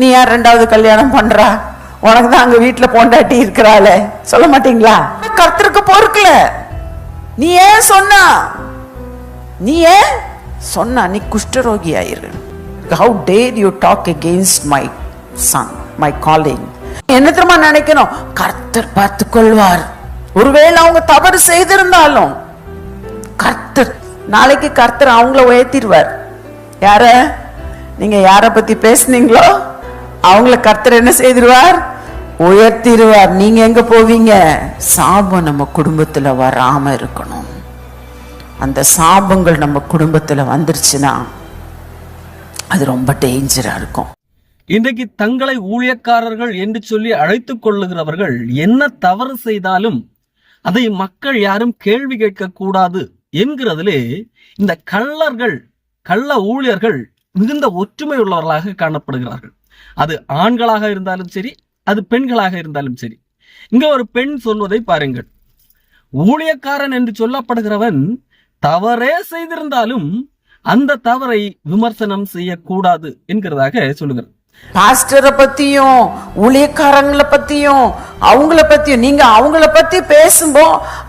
நீ ஏன் ரெண்டாவது கல்யாணம் பண்றா? உனக்கு தான் அங்க வீட்டுல பொண்டாட்டி இருக்கிறாளே. சொல்ல மாட்டீங்களா? கர்த்தருக்கு பொறுக்கல. நீ ஏன் சொன்னா? நீ ஏன் சொன்னா? நீ குஷ்டரோகி ஆயிரு how dare you talk against my son my calling என்ன தெரியுமா நினைக்கணும்? கர்த்தர் பார்த்து கொள்வார் ஒருவேளை அவங்க தவறு செய்திருந்தாலும் கர்த்தர் நாளைக்கு கர்த்தர் அவங்கள உயர்த்திடுவார். யார? நீங்க யார பத்தி பேசுனீங்களோ? அவங்கள கர்த்தர் என்ன செய்திருவார்? உயர்த்திடுவார் நீங்க எங்க போவீங்க? சாபம் நம்ம குடும்பத்துல வராம இருக்கணும். அந்த சாபங்கள் நம்ம குடும்பத்துல வந்துருச்சுன்னா அது ரொம்ப டேஞ்சரா இருக்கும். இன்றைக்கு தங்களை ஊழியக்காரர்கள் என்று சொல்லி அழைத்துக் கொள்ளுகிறவர்கள் என்ன தவறு செய்தாலும் அதை மக்கள் யாரும் கேள்வி கேட்க கூடாது என்கிறதிலே இந்த கள்ளர்கள் கள்ள ஊழியர்கள் மிகுந்த ஒற்றுமை உள்ளவர்களாக காணப்படுகிறார்கள். அது ஆண்களாக இருந்தாலும் சரி அது பெண்களாக இருந்தாலும் சரி. இங்க ஒரு பெண் சொல்வதை பாருங்கள். ஊழியக்காரன் என்று சொல்லப்படுகிறவன் தவறே செய்திருந்தாலும் அந்த தவறை விமர்சனம் செய்யக்கூடாது என்கிறதாக சொல்லுகிறார் பாஸ்டரை பத்தியும் ஊழியக்காரங்களை பத்தியும் அவங்கள பத்தியும் நீங்க அவங்கள பத்தி பேசும்போ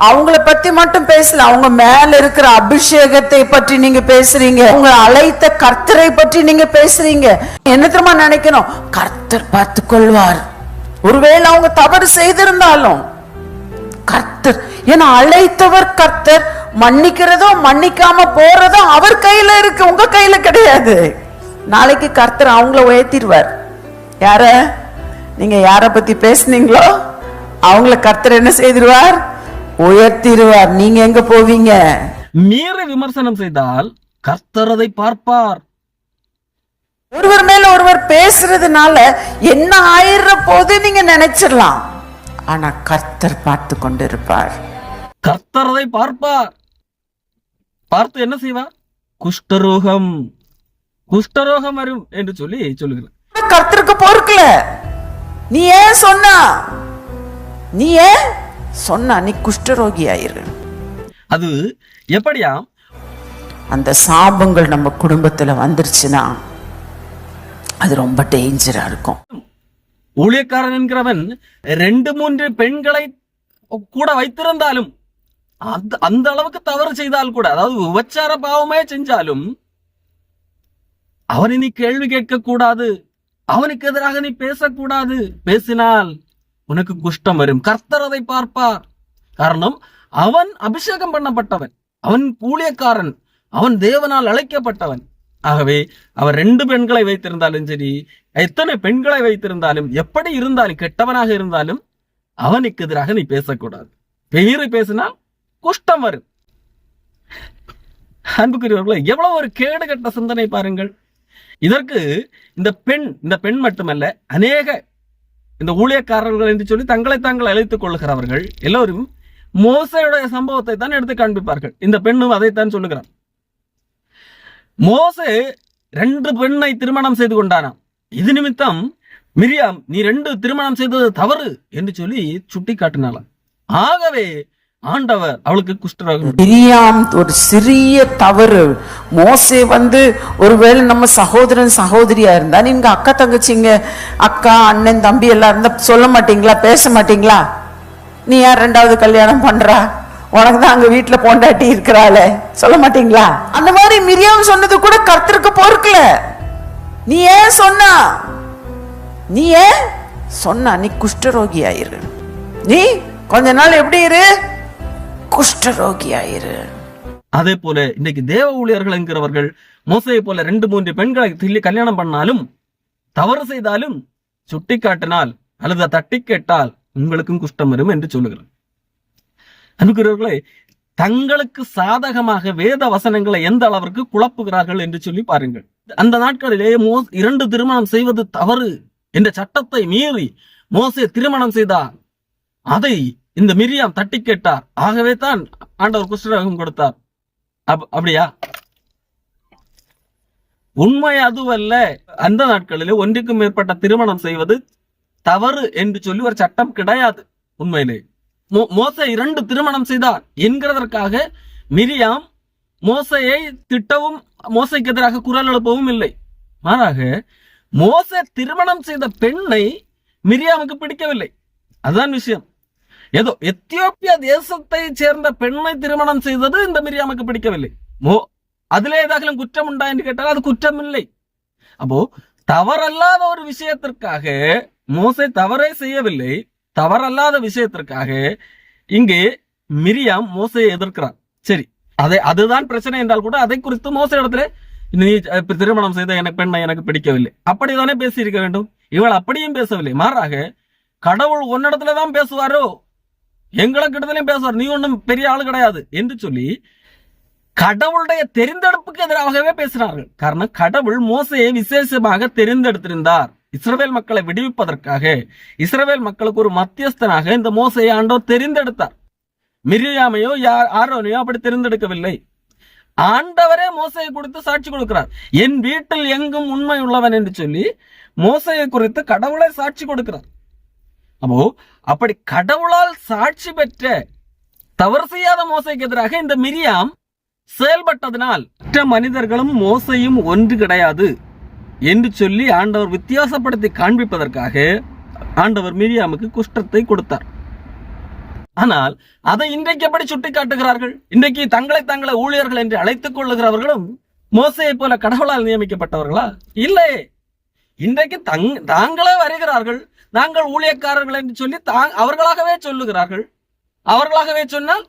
அவங்கள பத்தி மட்டும் பேசல அவங்க மேல இருக்கிற அபிஷேகத்தை பற்றி நீங்க பேசுறீங்க. உங்க அழைத்த கர்த்தரை பற்றி நீங்க பேசுறீங்க. என்ன தெரியுமா நினைக்கணும்? கர்த்தர் பார்த்து கொள்வார் ஒருவேளை அவங்க தவறு செய்திருந்தாலும் கர்த்தர் ஏன்னா அழைத்தவர் கர்த்தர். மன்னிக்கிறதோ மன்னிக்காம போறதோ அவர் கையில இருக்கு உங்க கையில கிடையாது. நாளைக்கு கர்த்தர் அவங்கள உயர்த்திடுவார். யார? நீங்க யார பத்தி பேசுனீங்களோ அவங்கள கர்த்தர் என்ன செய்திருவார்? உயர்த்திடுவார் நீங்க எங்க போவீங்க? மீறி விமர்சனம் செய்தால் கர்த்தர் அதை பார்ப்பார். ஒருவர் மேல ஒருவர் பேசுறதுனால என்ன ஆயிடுற போது நீங்க நினைச்சிடலாம். ஆனா கர்த்தர் பார்த்து கொண்டிருப்பார். கர்த்தர் அதை பார்ப்பார். பார்த்து என்ன செய்வார்? குஷ்டரோகம். குஷ்டரோகம் வரும் என்று சொல்லி சொல்லுகிறார். கர்த்தருக்கு பொறுக்கல. நீ ஏன் சொன்னா? நீ ஏன் சொன்னா? நீ குஷ்டரோகி ஆயிரு அது எப்படியாம் அந்த சாபங்கள் நம்ம குடும்பத்துல வந்துருச்சுன்னா அது ரொம்ப டேஞ்சரா இருக்கும். ஊழியக்காரன் என்கிறவன் ரெண்டு மூன்று பெண்களை கூட வைத்திருந்தாலும் அந்த அந்த அளவுக்கு தவறு செய்தால் கூட அதாவது உபச்சார பாவமே செஞ்சாலும் அவனை நீ கேள்வி கேட்க கூடாது அவனுக்கு எதிராக நீ பேசக்கூடாது. பேசினால் உனக்கு குஷ்டம் வரும். கர்த்தர் அதை பார்ப்பார். காரணம் அவன் அபிஷேகம் பண்ணப்பட்டவன். அவன் ஊழியக்காரன். அவன் தேவனால் அழைக்கப்பட்டவன். ஆகவே அவர் ரெண்டு பெண்களை வைத்திருந்தாலும் சரி எத்தனை பெண்களை வைத்திருந்தாலும் எப்படி இருந்தாலும் கெட்டவனாக இருந்தாலும் அவனுக்கு எதிராக நீ பேசக்கூடாது. பெயரை பேசினால் குஷ்டம் வரும். அன்புக்குரியவர்களே எவ்வளவு ஒரு கேடு கெட்ட சிந்தனை பாருங்கள். இதற்கு இந்த பெண் இந்த பெண் மட்டுமல்ல அநேக இந்த ஊழியக்காரர்கள் என்று சொல்லி தங்களை தாங்கள் அழைத்துக் கொள்ளுகிறவர்கள் எல்லோரும் மோசையுடைய சம்பவத்தை தான் எடுத்து காண்பிப்பார்கள். இந்த பெண்ணும் அதைத்தான் சொல்லுகிறார் மோசே ரெண்டு பெண்ணை திருமணம் செய்து கொண்டானாம். இது நிமித்தம் மிரியாம் நீ ரெண்டு திருமணம் செய்தது தவறு என்று சொல்லி சுட்டி காட்டினாலாம் ஆகவே ஆண்டவர் அவளுக்கு குஷ்டரோகம் பிரியாம் ஒரு சிறிய தவறு. மோசே வந்து ஒருவேளை நம்ம சகோதரன் சகோதரியா இருந்தா நீங்க அக்கா தங்கச்சிங்க அக்கா அண்ணன் தம்பி எல்லாம் இருந்தா சொல்ல மாட்டீங்களா பேச மாட்டீங்களா? நீ யார் ரெண்டாவது கல்யாணம் பண்றா? உனக்கு தான் அங்க வீட்டுல பொண்டாட்டி இருக்கிறாளே. சொல்ல மாட்டீங்களா? அந்த மாதிரி மிரியாம் சொன்னது கூட கர்த்தருக்கு பொறுக்கல. நீ ஏன் சொன்னா? நீ ஏன் சொன்னா? நீ குஷ்டரோகி ஆயிரு நீ கொஞ்ச நாள் எப்படி இரு? குஷ்டரோகியாயிரு. அதே போல இன்னைக்கு தேவ ஊழியர்கள் என்கிறவர்கள் மோசையை போல ரெண்டு மூன்று பெண்களை தில்லி கல்யாணம் பண்ணாலும் தவறு செய்தாலும் சுட்டி காட்டினால் அல்லது தட்டி கேட்டால் உங்களுக்கும் குஷ்டம் வரும் என்று சொல்லுகிறேன் அனுக்கிறவர்களே தங்களுக்கு சாதகமாக வேத வசனங்களை எந்த அளவிற்கு குழப்புகிறார்கள் என்று சொல்லி பாருங்கள். அந்த நாட்களிலே மோ இரண்டு திருமணம் செய்வது தவறு என்ற சட்டத்தை மீறி மோசே திருமணம் செய்தார். அதை இந்த மிரியாம் தட்டி கேட்டார். ஆகவே தான் ஆண்டவர் குஷ்டரோகம் கொடுத்தார். அப்- அப்படியா? உண்மை அதுவல்ல. அந்த நாட்களிலே ஒன்றுக்கும் மேற்பட்ட திருமணம் செய்வது தவறு என்று சொல்லி ஒரு சட்டம் கிடையாது உண்மையிலே. மோ- இரண்டு திருமணம் செய்தார் என்கிறதற்காக மிரியாம் மோசையை திட்டவும் மோசைக்கு எதிராக குரல் எழுப்பவும் இல்லை. மாறாக மோச திருமணம் செய்த பெண்ணை மிரியாமுக்கு பிடிக்கவில்லை. அதுதான் விஷயம். ஏதோ எத்தியோப்பியா தேசத்தை சேர்ந்த பெண்ணை திருமணம் செய்தது இந்த மிரியாமுக்கு பிடிக்கவில்லை. மோ அதுல ஏதாகலும் குற்றம் உண்டா என்று கேட்டால் அது குற்றம் இல்லை அப்போ தவறல்லாத ஒரு விஷயத்திற்காக மோசை தவறே செய்யவில்லை. தவறல்லாத விஷயத்திற்காக இங்கே மிரியாம் மோசையை எதிர்க்கிறார். சரி அதை அதுதான் பிரச்சனை என்றால் கூட அதை குறித்து மோச இடத்துல நீ திருமணம் செய்த எனக்கு பெண்ணை எனக்கு பிடிக்கவில்லை. அப்படிதானே பேசியிருக்க வேண்டும். இவள் அப்படியும் பேசவில்லை. மாறாக கடவுள் உன்னிடத்துல தான் பேசுவாரோ? எங்களை கிட்டத்திலையும் பேசுவார். நீ ஒன்றும் பெரிய ஆள் கிடையாது என்று சொல்லி கடவுளுடைய தெரிந்தெடுப்புக்கு எதிராகவே பேசினார்கள் காரணம் கடவுள் மோசையை விசேஷமாக தெரிந்தெடுத்திருந்தார். இஸ்ரவேல் மக்களை விடுவிப்பதற்காக. இஸ்ரவேல் மக்களுக்கு ஒரு மத்தியஸ்தனாக இந்த மோசையை ஆண்டவர் தெரிந்தெடுத்தார். மிரியாமையோ யார் ஆரோனையோ அப்படி தெரிந்தெடுக்கவில்லை. ஆண்டவரே மோசையை குறித்து சாட்சி கொடுக்கிறார். என் வீட்டில் எங்கும் உண்மை உள்ளவன் என்று சொல்லி மோசையை குறித்து கடவுளை சாட்சி கொடுக்கிறார். அப்போ அப்படி கடவுளால் சாட்சி பெற்ற தவறு செய்யாத மோசைக்கு எதிராக இந்த மிரியாம் செயல்பட்டதனால் மற்ற மனிதர்களும் மோசையும் ஒன்று கிடையாது என்று சொல்லி ஆண்டவர் வித்தியாசப்படுத்தி காண்பிப்பதற்காக ஆண்டவர் மிரியாமுக்கு குஷ்டத்தை கொடுத்தார். ஆனால் அதை இன்றைக்கு எப்படி சுட்டி காட்டுகிறார்கள் இன்றைக்கு தங்களை தங்களை ஊழியர்கள் என்று அழைத்துக் கொள்ளுகிறவர்களும் மோசையை போல கடவுளால் நியமிக்கப்பட்டவர்களா? இல்லை இன்றைக்கு தங் தாங்களே வருகிறார்கள். நாங்கள் ஊழியக்காரர்கள் என்று சொல்லி தாங் அவர்களாகவே சொல்லுகிறார்கள். அவர்களாகவே சொன்னால்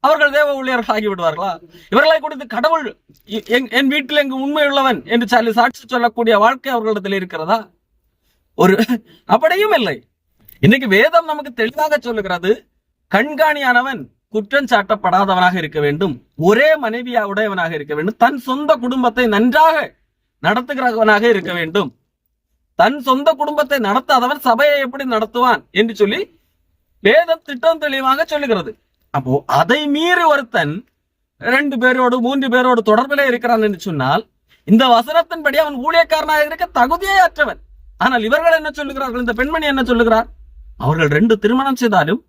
அவர்கள் தேவ ஊழியர்கள் ஆகிவிடுவார்களா இவர்களை கொடுத்து கடவுள் என்- என் வீட்டில் எங்கு உண்மை உள்ளவன் என்று சொல்லி சாட்சி சொல்லக்கூடிய வாழ்க்கை அவர்களிடத்தில் இருக்கிறதா? ஒரு அப்படியும் இல்லை. இன்னைக்கு வேதம் நமக்கு தெளிவாக சொல்லுகிறது கண்காணியானவன் குற்றம் சாட்டப்படாதவனாக இருக்க வேண்டும். ஒரே மனைவியா உடையவனாக இருக்க வேண்டும். தன் சொந்த குடும்பத்தை நன்றாக நடத்துகிறவனாக இருக்க வேண்டும். தன் சொந்த குடும்பத்தை நடத்தாதவன் சபையை எப்படி நடத்துவான் என்று சொல்லி வேதம் திட்டம் தெளிவாக சொல்லுகிறது. அப்போ அதை மீறி ஒருத்தன் ரெண்டு பேரோடு மூன்று பேரோடு தொடர்பிலே இருக்கிறான் என்று சொன்னால் இந்த வசனத்தின்படி அவன் ஊழியக்காரனாக இருக்க தகுதியே அற்றவன். ஆனால் இவர்கள் என்ன சொல்லுகிறார்கள்? இந்த பெண்மணி என்ன சொல்லுகிறார்? அவர்கள் ரெண்டு திருமணம் செய்தாலும்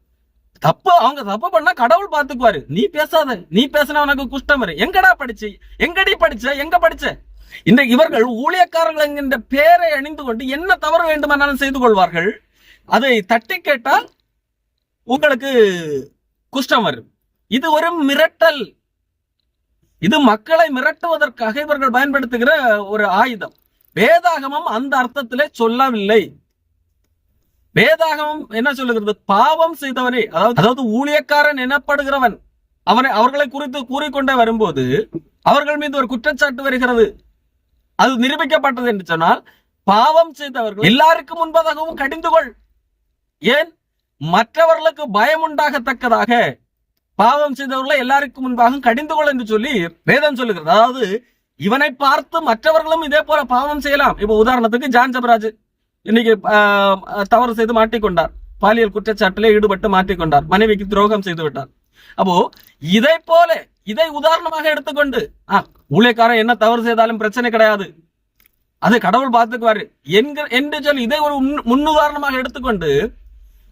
தப்பு அவங்க தப்பு பண்ணா கடவுள் பாத்துக்குவாரு நீ பேசாத நீ பேசினா உனக்கு குஷ்டம் வரும். எங்கடா படிச்சு? எங்கடி படிச்ச? எங்க படிச்ச? இந்த இவர்கள் ஊழியக்காரர்கள் என்கின்ற பெயரை அணிந்து கொண்டு என்ன தவறு வேண்டுமானாலும் செய்து கொள்வார்கள்? அதை தட்டி கேட்டால் உங்களுக்கு குஷ்டம் வரும். இது ஒரு மிரட்டல். இது மக்களை மிரட்டுவதற்காக இவர்கள் பயன்படுத்துகிற ஒரு ஆயுதம். வேதாகமம் அந்த அர்த்தத்திலே சொல்லவில்லை. வேதாகமம் என்ன சொல்லுகிறது? பாவம் செய்தவனே அதாவது அதாவது ஊழியக்காரன் எனப்படுகிறவன் அவனை அவர்களை குறித்து கூறிக்கொண்டே வரும்போது அவர்கள் மீது ஒரு குற்றச்சாட்டு வருகிறது. அது நிரூபிக்கப்பட்டது என்று சொன்னால் பாவம் செய்தவர்கள் எல்லாருக்கும் முன்பதாகவும் கடிந்து கொள். ஏன்? மற்றவர்களுக்கு பயம் உண்டாகத்தக்கதாக பாவம் செய்தவர்களை எல்லாருக்கும் முன்பாக கடிந்து கொள் என்று சொல்லி வேதம் சொல்லுகிறது. அதாவது இவனை பார்த்து மற்றவர்களும் இதே போல பாவம் செய்யலாம். இப்போ உதாரணத்துக்கு ஜான் ஜபராஜ் இன்னைக்கு ஆஹ், தவறு செய்து மாட்டிக்கொண்டார். பாலியல் குற்றச்சாட்டிலே ஈடுபட்டு மாட்டிக்கொண்டார். மனைவிக்கு துரோகம் செய்து விட்டார். அப்போ இதை போல இதை உதாரணமாக எடுத்துக்கொண்டு ஊழியக்காரன் என்ன தவறு செய்தாலும் பிரச்சனை கிடையாது. அது கடவுள் பார்த்துக்குவாரு. என்கிற என்று சொல்லி இதை ஒரு முன்- முன்னுதாரணமாக எடுத்துக்கொண்டு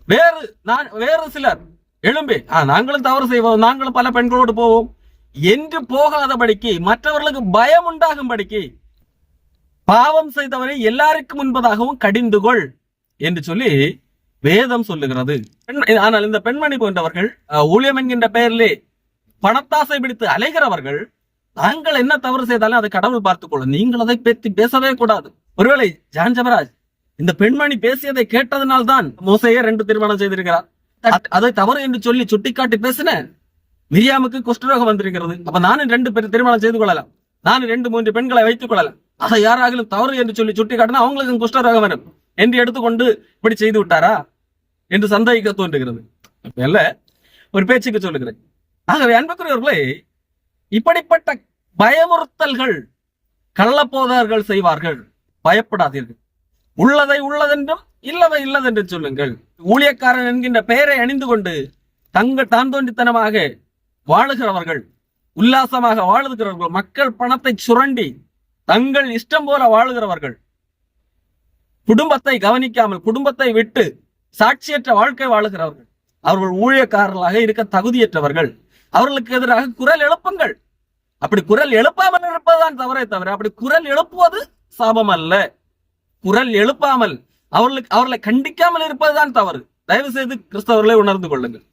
வேறு நான் வேறு சிலர் எழும்பி ஆ, நாங்களும் தவறு செய்வோம். நாங்களும் பல பெண்களோடு போவோம். என்று போகாதபடிக்கு மற்றவர்களுக்கு பயம் உண்டாகும்படிக்கு பாவம் செய்தவரை எல்லாருக்கும் முன்பதாகவும் கடிந்து கொள் என்று சொல்லி வேதம் சொல்லுகிறது. பெண்- ஆனால் இந்த பெண்மணி போன்றவர்கள் ஊழியம் என்கின்ற பெயரிலே பணத்தாசை பிடித்து அலைகிறவர்கள் தாங்கள் என்ன தவறு செய்தாலும் அதை கடவுள் பார்த்துக்கொள்ளும் நீங்கள் அதை பற்றி பேசவே கூடாது. ஒருவேளை ஜான் ஜபராஜ் இந்த பெண்மணி பேசியதை கேட்டதனால் தான் மோசையே ரெண்டு திருமணம் செய்திருக்கிறார். அதை தவறு என்று சொல்லி சுட்டிக்காட்டி பேசின மிரியாமுக்கு குஷ்டரோகம் வந்திருக்கிறது. அப்ப நானும் ரெண்டு பேர் திருமணம் செய்து கொள்ளலாம். நானும் ரெண்டு மூன்று பெண்களை வைத்துக் கொள்ளலாம். அதை யாராகிலும் தவறு என்று சொல்லி சுட்டிக்காட்டினா அவங்களுக்கு குஷ்டரோகம் வரும். என்று எடுத்துக்கொண்டு இப்படி செய்து விட்டாரா? என்று சந்தேகிக்க தோன்றுகிறது. இல்ல ஒரு பேச்சுக்கு சொல்லுகிறேன். ஆகவே அன்புக்குரியவர்களே இப்படிப்பட்ட பயமுறுத்தல்கள் கள்ளப்போதர்கள் செய்வார்கள். பயப்படாதீர்கள். உள்ளதை உள்ளதென்றும் இல்லதை இல்லதென்று சொல்லுங்கள். ஊழியக்காரன் என்கின்ற பெயரை அணிந்து கொண்டு தங்கள் தான் தோன்றித்தனமாக வாழுகிறவர்கள் உல்லாசமாக வாழுகிறவர்கள் மக்கள் பணத்தை சுரண்டி தங்கள் இஷ்டம் போல வாழுகிறவர்கள் குடும்பத்தை கவனிக்காமல் குடும்பத்தை விட்டு சாட்சியற்ற வாழ்க்கை வாழுகிறவர்கள் அவர்கள் ஊழியக்காரர்களாக இருக்க தகுதியற்றவர்கள். அவர்களுக்கு எதிராக குரல் எழுப்புங்கள். அப்படி குரல் எழுப்பாமல் இருப்பதுதான் தவறே தவிர அப்படி குரல் எழுப்புவது சாபம் அல்ல குரல் எழுப்பாமல் அவர்களுக்கு அவர்களை கண்டிக்காமல் இருப்பதுதான் தவறு. தயவு செய்து கிறிஸ்தவர்களை உணர்ந்து கொள்ளுங்கள்.